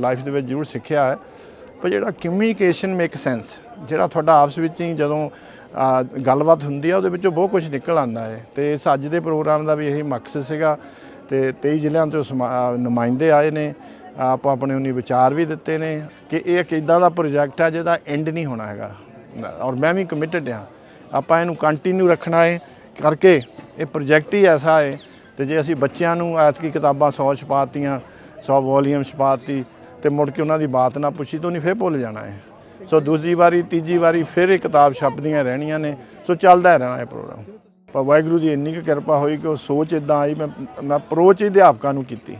Life ਦੇ ਵਿੱਚ ਜ਼ਰੂਰ ਸਿੱਖਿਆ ਹੈ। ਪਰ ਜਿਹੜਾ ਕਮਿਊਨੀਕੇਸ਼ਨ ਮੇਕ ਸੈਂਸ ਜਿਹੜਾ ਤੁਹਾਡਾ ਆਪਸ ਵਿੱਚ ਹੀ ਜਦੋਂ ਗੱਲਬਾਤ ਹੁੰਦੀ ਆ, ਉਹਦੇ ਵਿੱਚੋਂ ਬਹੁਤ ਕੁਝ ਨਿਕਲ ਆਉਂਦਾ ਹੈ। ਤੇ ਇਸ ਅੱਜ ਦੇ ਪ੍ਰੋਗਰਾਮ ਦਾ ਵੀ ਇਹੀ ਮਕਸਦ ਸੀਗਾ। ਤੇ 23 ਜ਼ਿਲ੍ਹਿਆਂ ਤੋਂ ਸਮਾ- ਨੁਮਾਇੰਦੇ ਆਏ ਨੇ। ਆਪਾਂ ਆਪਣੇ ਉਹਨੇ ਵਿਚਾਰ ਵੀ ਦਿੱਤੇ ਨੇ ਕਿ ਇਹ ਇੱਕ ਇਦਾਂ ਦਾ ਪ੍ਰੋਜੈਕਟ ਹੈ ਜਿਹਦਾ ਐਂਡ ਨਹੀਂ ਹੋਣਾ ਹੈਗਾ। ਔਰ ਮੈਂ ਵੀ ਕਮਿਟਡ ਹਾਂ ਆਪਾਂ ਇਹਨੂੰ ਕੰਟੀਨਿਊ ਰੱਖਣਾ ਹੈ ਕਰਕੇ ਇਹ ਪ੍ਰੋਜੈਕਟ ਹੀ ਐਸਾ ਹੈ ਤੇ ਜੇ ਅਸੀਂ ਬੱਚਿਆਂ ਨੂੰ ਐਤਕੀ ਕਿਤਾਬਾਂ 100 ਛਪਾਤੀਆਂ 100 ਵੋਲੀਅਮ ਛਪਾਤੀ ਤੇ ਮੁੜ ਕੇ ਉਹਨਾਂ ਦੀ ਬਾਤ ਨਾ ਪੁੱਛੀ ਤਾਂ ਨਹੀਂ ਫੇਰ ਭੁੱਲ ਜਾਣਾ ਹੈ ਸੋ ਦੂਜੀ ਵਾਰੀ, ਤੀਜੀ ਵਾਰੀ ਫਿਰ ਇਹ ਕਿਤਾਬ ਛਪਦੀਆਂ ਰਹਿਣੀਆਂ ਨੇ। ਸੋ ਚੱਲਦਾ ਰਹਿਣਾ ਇਹ ਪ੍ਰੋਗਰਾਮ। ਪਰ ਵਾਹਿਗੁਰੂ ਦੀ ਇੰਨੀ ਕੁ ਕਿਰਪਾ ਹੋਈ ਕਿ ਉਹ ਸੋਚ ਇਦਾਂ ਆਈ, ਮੈਂ ਮੈਂ ਅਪਰੋਚ ਹੀ ਅਧਿਆਪਕਾਂ ਨੂੰ ਕੀਤੀ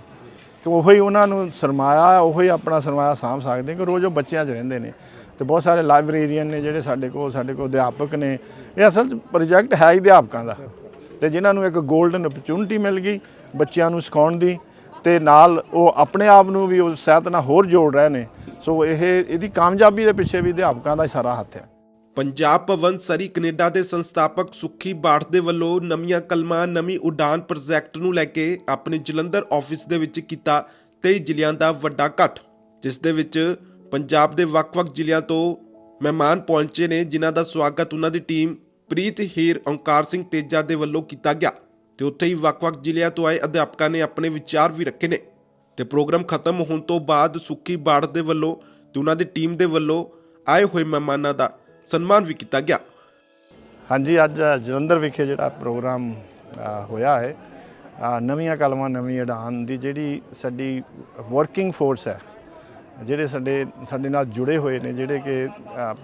ਕਿ ਉਹੀ ਉਹਨਾਂ ਨੂੰ ਸਰਮਾਇਆ, ਉਹੀ ਆਪਣਾ ਸਰਮਾਇਆ ਸਾਂਭ ਸਕਦੇ ਕਿ ਰੋਜ਼ ਉਹ ਬੱਚਿਆਂ 'ਚ ਰਹਿੰਦੇ ਨੇ। ਤੇ ਬਹੁਤ ਸਾਰੇ ਲਾਇਬ੍ਰੇਰੀਅਨ ਨੇ ਜਿਹੜੇ ਸਾਡੇ ਕੋਲ ਸਾਡੇ ਕੋਲ ਅਧਿਆਪਕ ਨੇ। ਇਹ ਅਸਲ 'ਚ ਪ੍ਰੋਜੈਕਟ ਹੈ ਹੀ ਅਧਿਆਪਕਾਂ ਦਾ। ਤੇ ਜਿਨ੍ਹਾਂ ਨੂੰ ਇੱਕ 골ਡਨ ਓਪਰਚੁਨਿਟੀ ਮਿਲ ਗਈ ਬੱਚਿਆਂ ਨੂੰ ਸਿਖਾਉਣ ਦੀ ਤੇ ਨਾਲ ਉਹ ਆਪਣੇ ਆਪ ਨੂੰ ਵੀ ਉਸ ਸਹਿਤ ਨਾਲ ਹੋਰ ਜੋੜ ਰਹੇ ਨੇ। ਸੋ ਇਹ, ਇਹਦੀ ਕਾਮਯਾਬੀ ਦੇ ਪਿੱਛੇ ਵੀ ਅਧਿਆਪਕਾਂ ਦਾ ਹੀ ਸਾਰਾ ਹੱਥ ਹੈ। ਪੰਜਾਬ ਭਵਨ ਸਰੀ ਕੈਨੇਡਾ ਦੇ ਸੰਸਥਾਪਕ ਸੁੱਖੀ ਬਾਠ ਦੇ ਵੱਲੋਂ ਨਵੀਆਂ ਕਲਮਾਂ, ਨਵੀਂ ਉਡਾਨ ਪ੍ਰੋਜੈਕਟ ਨੂੰ ਲੈ ਕੇ ਆਪਣੇ ਜਲੰਧਰ ਆਫਿਸ ਦੇ ਵਿੱਚ ਕੀਤਾ 23 ਜ਼ਿਲ੍ਹਿਆਂ ਦਾ ਵੱਡਾ ਇਕੱਠ, ਜਿਸ ਦੇ ਵਿੱਚ ਪੰਜਾਬ ਦੇ ਵੱਖ-ਵੱਖ ਜ਼ਿਲ੍ਹਿਆਂ ਤੋਂ ਮਹਿਮਾਨ ਪਹੁੰਚੇ ਨੇ, ਜਿਨ੍ਹਾਂ ਦਾ ਸਵਾਗਤ ਉਹਨਾਂ ਦੀ ਟੀਮ ਪ੍ਰੀਤ ਹੀਰ, ਓਂਕਾਰ ਸਿੰਘ ਤੇਜਾ ਦੇ ਵੱਲੋਂ ਕੀਤਾ ਗਿਆ। ਤੇ ਉੱਥੇ ਹੀ ਵੱਖ-ਵੱਖ ਜ਼ਿਲ੍ਹਿਆਂ ਤੋਂ ਆਏ ਅਧਿਆਪਕਾਂ ਨੇ ਆਪਣੇ ਵਿਚਾਰ ਵੀ ਰੱਖੇ ਨੇ ਤੇ ਪ੍ਰੋਗਰਾਮ ਖਤਮ ਹੋਣ ਤੋਂ ਬਾਅਦ ਸੁੱਕੀ ਬਾੜ ਦੇ ਵੱਲੋਂ ਤੇ ਉਹਨਾਂ ਦੀ ਟੀਮ ਦੇ ਵੱਲੋਂ ਆਏ ਹੋਏ ਮਹਿਮਾਨਾਂ ਦਾ ਸਨਮਾਨ ਵੀ ਕੀਤਾ ਗਿਆ। ਹਾਂਜੀ, ਅੱਜ ਜਲੰਧਰ ਵਿਖੇ ਜਿਹੜਾ ਪ੍ਰੋਗਰਾਮ ਹੋਇਆ ਹੈ ਨਵੀਆਂ ਕਲਮਾਂ, ਨਵੀਂ ਉਡਾਨ ਦੀ ਜਿਹੜੀ ਸਾਡੀ ਵਰਕਿੰਗ ਫੋਰਸ ਹੈ, ਜਿਹੜੇ ਸਾਡੇ ਸਾਡੇ ਨਾਲ ਜੁੜੇ ਹੋਏ ਨੇ, ਜਿਹੜੇ ਕਿ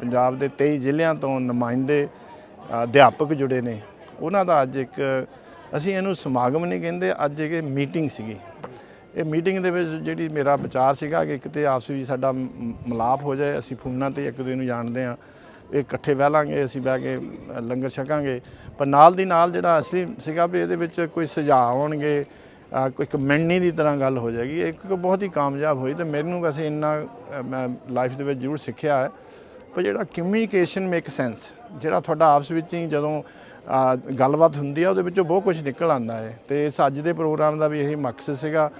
ਪੰਜਾਬ ਦੇ 23 ਜ਼ਿਲ੍ਹਿਆਂ ਤੋਂ ਨੁਮਾਇੰਦੇ ਅਧਿਆਪਕ ਜੁੜੇ ਨੇ, ਉਹਨਾਂ ਦਾ ਅੱਜ ਇੱਕ ਅਸੀਂ ਇਹਨੂੰ ਸਮਾਗਮ ਨਹੀਂ ਕਹਿੰਦੇ, ਅੱਜ ਇਹ ਮੀਟਿੰਗ ਸੀਗੀ। ਇਹ ਮੀਟਿੰਗ ਦੇ ਵਿੱਚ ਜਿਹੜੀ ਮੇਰਾ ਵਿਚਾਰ ਸੀਗਾ ਕਿ ਕਿਤੇ ਆਪਸ ਵਿੱਚ ਸਾਡਾ ਮ- ਮਲਾਪ ਹੋ ਜਾਏ, ਅਸੀਂ ਫੋਨਾਂ ਤੇ ਇੱਕ ਦੂਜੇ ਨੂੰ ਜਾਣਦੇ ਆ ਇਹ ਇਕੱਠੇ ਬਹਿ ਲਾਂਗੇ, ਅਸੀਂ ਬਹਿ ਕੇ ਲੰਗਰ ਛਕਾਂਗੇ। ਪਰ ਨਾਲ ਦੀ ਨਾਲ ਜਿਹੜਾ ਅਸਲੀ ਸੀਗਾ ਵੀ ਇਹਦੇ ਵਿੱਚ ਕੋਈ ਸੁਝਾਅ ਆਉਣਗੇ ਕੋਈ ਕਮੈਂਡਨੀ ਦੀ ਤਰ੍ਹਾਂ ਗੱਲ ਹੋ ਜਾਏਗੀ। ਇੱਕ ਬਹੁਤ ਹੀ ਕਾਮਯਾਬ ਹੋਈ ਤੇ ਮੈਨੂੰ ਵੈਸੇ ਇੰਨਾ ਮੈਂ ਲਾਈਫ ਦੇ ਵਿੱਚ ਜ਼ਰੂਰ ਸਿੱਖਿਆ ਹੈ। ਪਰ ਜਿਹੜਾ ਕਮਿਊਨੀਕੇਸ਼ਨ ਮੇਕ ਸੈਂਸ ਜਿਹੜਾ ਤੁਹਾਡਾ ਆਪਸ ਵਿੱਚ ਹੀ ਜਦੋਂ ਗੱਲਬਾਤ ਹੁੰਦੀ ਆ, ਉਹਦੇ ਵਿੱਚੋਂ ਬਹੁਤ ਕੁਝ ਨਿਕਲ ਆਉਂਦਾ ਹੈ। ਤੇ ਇਸ ਅੱਜ ਦੇ ਪ੍ਰੋਗਰਾਮ ਦਾ ਵੀ ਇਹੀ ਮਕਸਦ ਸੀਗਾ।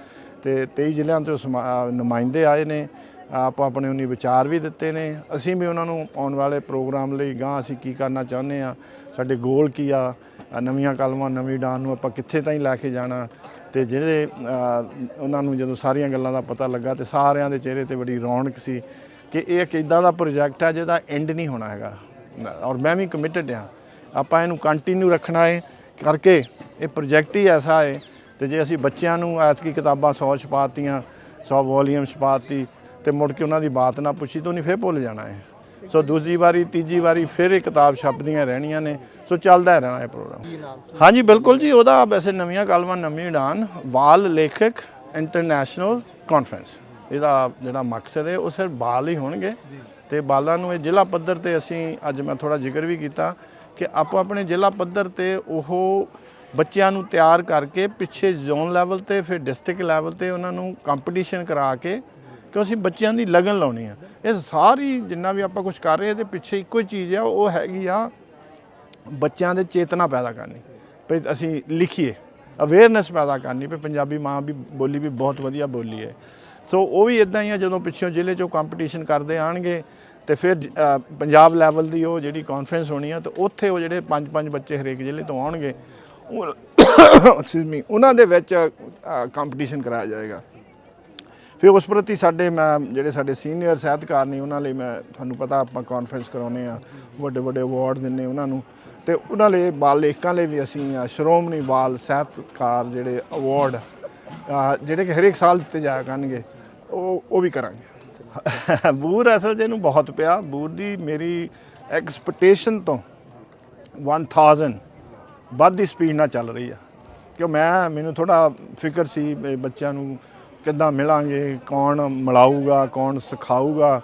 ਤੇ 23 ਜ਼ਿਲ੍ਹਿਆਂ ਤੋਂ ਸਮਾ- ਨੁਮਾਇੰਦੇ ਆਏ ਨੇ। ਆਪਾਂ ਆਪਣੇ ਉਨੀ ਵਿਚਾਰ ਵੀ ਦਿੱਤੇ ਨੇ। ਅਸੀਂ ਵੀ ਉਹਨਾਂ ਨੂੰ ਆਉਣ ਵਾਲੇ ਪ੍ਰੋਗਰਾਮ ਲਈ ਗਾਂ ਅਸੀਂ ਕੀ ਕਰਨਾ ਚਾਹੁੰਦੇ ਆ ਸਾਡੇ ਗੋਲ ਕੀ ਆ? ਨਵੀਆਂ ਕਲਮਾਂ, ਨਵੀਂ ਡਾਨ ਨੂੰ ਆਪਾਂ ਕਿੱਥੇ ਤਾਈਂ ਲੈ ਕੇ ਜਾਣਾ? ਤੇ ਜਿਹੜੇ ਉਹਨਾਂ ਨੂੰ ਜਦੋਂ ਸਾਰੀਆਂ ਗੱਲਾਂ ਦਾ ਪਤਾ ਲੱਗਾ ਤੇ ਸਾਰਿਆਂ ਦੇ ਚਿਹਰੇ ਤੇ ਬੜੀ ਰੌਣਕ ਸੀ ਕਿ ਇਹ ਇੱਕ ਇਦਾਂ ਦਾ ਪ੍ਰੋਜੈਕਟ ਆ ਜਿਹਦਾ ਐਂਡ ਨਹੀਂ ਹੋਣਾ ਹੈਗਾ। ਔਰ ਮੈਂ ਵੀ ਕਮਿਟਡ ਹਾਂ। ਆਪਾਂ ਇਹਨੂੰ ਕੰਟੀਨਿਊ ਰੱਖਣਾ ਹੈ ਕਰਕੇ ਇਹ ਪ੍ਰੋਜੈਕਟ ਹੀ ਐਸਾ ਹੈ ਤੇ ਜੇ ਅਸੀਂ ਬੱਚਿਆਂ ਨੂੰ ਐਤਕੀ ਕਿਤਾਬਾਂ 100 ਛਪਾਤੀਆਂ 100 ਵੋਲੀਅਮ ਛਪਾਤੀ, ਤੇ ਮੁੜ ਕੇ ਉਹਨਾਂ ਦੀ ਬਾਤ ਨਾ ਪੁੱਛੀ ਤਾਂ ਨਹੀਂ ਫੇਰ ਭੁੱਲ ਜਾਣਾ ਹੈ ਸੋ ਦੂਜੀ ਵਾਰੀ, ਤੀਜੀ ਵਾਰੀ ਫਿਰ ਇਹ ਕਿਤਾਬ ਛਪਦੀਆਂ ਰਹਿਣੀਆਂ ਨੇ, ਸੋ ਚੱਲਦਾ ਰਹਿਣਾ ਇਹ ਪ੍ਰੋਗਰਾਮ ਹਾਂਜੀ, ਬਿਲਕੁਲ ਜੀ, ਉਹਦਾ ਵੈਸੇ ਨਵੀਆਂ ਕਲਮਾਂ, ਨਵੀਂ ਉਡਾਨ, ਵਾਲ ਲੇਖਕ ਇੰਟਰਨੈਸ਼ਨਲ ਕਾਨਫਰੰਸ ਇਹਦਾ ਜਿਹੜਾ ਮਕਸਦ ਹੈ ਉਹ ਸਿਰਫ ਬਾਲ ਹੀ ਹੋਣਗੇ, ਤੇ ਬਾਲਾਂ ਨੂੰ ਇਹ ਜ਼ਿਲ੍ਹਾ ਪੱਧਰ ਤੇ ਅਸੀਂ ਅੱਜ ਮੈਂ ਥੋੜਾ ਜ਼ਿਕਰ ਵੀ ਕੀਤਾ। ਕਿ ਆਪੋ ਆਪਣੇ ਜ਼ਿਲ੍ਹਾ ਪੱਧਰ ਤੇ ਉਹ ਬੱਚਿਆਂ ਨੂੰ ਤਿਆਰ ਕਰਕੇ ਪਿੱਛੇ ਜ਼ੋਨ ਲੈਵਲ ਤੇ ਫਿਰ ਡਿਸਟ੍ਰਿਕਟ ਲੈਵਲ ਤੇ ਉਹਨਾਂ ਨੂੰ ਕੰਪੀਟੀਸ਼ਨ ਕਰਾ ਕੇ ਕਿ ਅਸੀਂ ਬੱਚਿਆਂ ਦੀ ਲਗਨ ਲਾਉਣੀ ਆ। ਇਹ ਸਾਰੀ ਜਿੰਨਾ ਵੀ ਆਪਾਂ ਕੁਝ ਕਰ ਰਹੇ ਇਹਦੇ ਪਿੱਛੇ ਇੱਕੋ ਹੀ ਚੀਜ਼ ਆ, ਉਹ ਹੈਗੀ ਆ ਬੱਚਿਆਂ ਦੇ ਚੇਤਨਾ ਪੈਦਾ ਕਰਨੀ। ਵੀ ਅਸੀਂ ਲਿਖੀਏ ਅਵੇਅਰਨੈਸ ਪੈਦਾ ਕਰਨੀ ਵੀ ਪੰਜਾਬੀ ਮਾਂ ਵੀ ਬੋਲੀ ਵੀ ਬਹੁਤ ਵਧੀਆ ਬੋਲੀ ਹੈ। ਸੋ ਉਹ ਵੀ ਇਦਾਂ ਹੀ ਆ, ਜਦੋਂ ਪਿੱਛੋਂ ਜ਼ਿਲ੍ਹੇ ਚੋਂ ਕੰਪੀਟੀਸ਼ਨ ਕਰਦੇ ਆਣਗੇ ਤੇ ਫਿਰ ਪੰਜਾਬ ਲੈਵਲ ਦੀ ਉਹ ਜਿਹੜੀ ਕਾਨਫਰੰਸ ਹੋਣੀ ਆ, ਤੇ ਉੱਥੇ ਉਹ ਜਿਹੜੇ ਪੰਜ ਪੰਜ ਬੱਚੇ ਹਰੇਕ ਜ਼ਿਲ੍ਹੇ ਤੋਂ ਆਉਣਗੇ ਐਕਸਕਿਊਜ਼ ਮੀ ਉਹਨਾਂ ਦੇ ਵਿੱਚ ਕੰਪੀਟੀਸ਼ਨ ਕਰਾਇਆ ਜਾਏਗਾ। ਫਿਰ ਉਸ ਪ੍ਰਤੀ ਸਾਡੇ, ਮੈਂ, ਜਿਹੜੇ ਸਾਡੇ ਸੀਨੀਅਰ ਸਾਹਿਤਕਾਰ ਨੇ, ਉਹਨਾਂ ਲਈ ਮੈਂ, ਤੁਹਾਨੂੰ ਪਤਾ ਆਪਾਂ ਕਾਨਫਰੰਸ ਕਰਾਉਨੇ ਆ, ਵੱਡੇ ਵੱਡੇ ਅਵਾਰਡ ਦਿੰਨੇ ਉਹਨਾਂ ਨੂੰ। ਤੇ ਉਹਨਾਂ ਲਈ, ਬਾਲ ਲੇਖਕਾਂ ਲਈ ਵੀ ਅਸੀਂ ਸ਼੍ਰੋਮਣੀ ਬਾਲ ਸਾਹਿਤਕਾਰ ਜਿਹੜੇ ਅਵਾਰਡ ਜਿਹੜੇ ਕਿ ਹਰੇਕ ਸਾਲ ਦਿੱਤੇ ਜਾਇਆ ਕਰਨਗੇ, ਉਹ ਉਹ ਵੀ ਕਰਾਂਗੇ। ਬੂਰ ਅਸਲ ਜੇ ਨੂੰ ਬਹੁਤ ਪਿਆ। ਬੂਰ ਦੀ ਮੇਰੀ ਐਕਸਪੈਕਟੇਸ਼ਨ ਤੋਂ 1000 ਵੱਧ ਦੀ ਸਪੀਡ ਨਾਲ ਚੱਲ ਰਹੀ ਆ। ਕਿ ਮੈਂ, ਮੈਨੂੰ ਥੋੜਾ ਫਿਕਰ ਸੀ ਵੀ ਬੱਚਿਆਂ ਨੂੰ ਕਿੱਦਾਂ ਮਿਲਾਂਗੇ, ਕੌਣ ਮਿਲਾਊਗਾ, ਕੌਣ ਸਿਖਾਊਗਾ।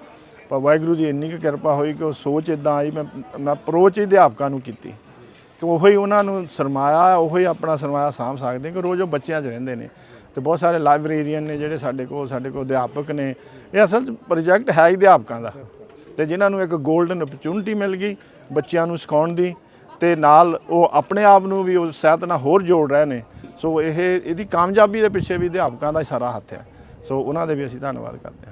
ਪਰ ਵਾਹਿਗੁਰੂ ਦੀ ਇੰਨੀ ਕੁ ਕਿਰਪਾ ਹੋਈ ਕਿ ਉਹ ਸੋਚ ਇਦਾਂ ਆਈ, ਮੈਂ ਮੈਂ ਅਪਰੋਚ ਹੀ ਅਧਿਆਪਕਾਂ ਨੂੰ ਕੀਤੀ ਕਿ ਉਹੀ ਉਹਨਾਂ ਨੂੰ ਸਰਮਾਇਆ, ਉਹੀ ਆਪਣਾ ਸਰਮਾਇਆ ਸਾਂਭ ਸਕਦੇ ਕਿ ਰੋਜ਼ ਉਹ ਬੱਚਿਆਂ 'ਚ ਰਹਿੰਦੇ ਨੇ। ਤੇ ਬਹੁਤ ਸਾਰੇ ਲਾਇਬ੍ਰੇਰੀਅਨ ਨੇ ਜਿਹੜੇ ਸਾਡੇ ਕੋਲ ਸਾਡੇ ਕੋਲ ਅਧਿਆਪਕ ਨੇ। ਇਹ ਅਸਲ 'ਚ ਪ੍ਰੋਜੈਕਟ ਹੈ ਹੀ ਅਧਿਆਪਕਾਂ ਦਾ। ਤੇ ਜਿਨ੍ਹਾਂ ਨੂੰ ਇੱਕ 골ਡਨ ਓਪਰਚੁਨਿਟੀ ਮਿਲ ਗਈ ਬੱਚਿਆਂ ਨੂੰ ਸਿਖਾਉਣ ਦੀ ਤੇ ਨਾਲ ਉਹ ਆਪਣੇ ਆਪ ਨੂੰ ਵੀ ਉਹ ਸਹਿਤ ਨਾਲ ਹੋਰ ਜੋੜ ਰਹੇ ਨੇ। ਸੋ ਇਹ, ਇਹਦੀ ਕਾਮਯਾਬੀ ਦੇ ਪਿੱਛੇ ਵੀ ਅਧਿਆਪਕਾਂ ਦਾ ਹੀ ਸਾਰਾ ਹੱਥ ਹੈ। ਸੋ ਉਹਨਾਂ ਦੇ ਵੀ ਅਸੀਂ ਧੰਨਵਾਦ ਕਰਦੇ ਹਾਂ।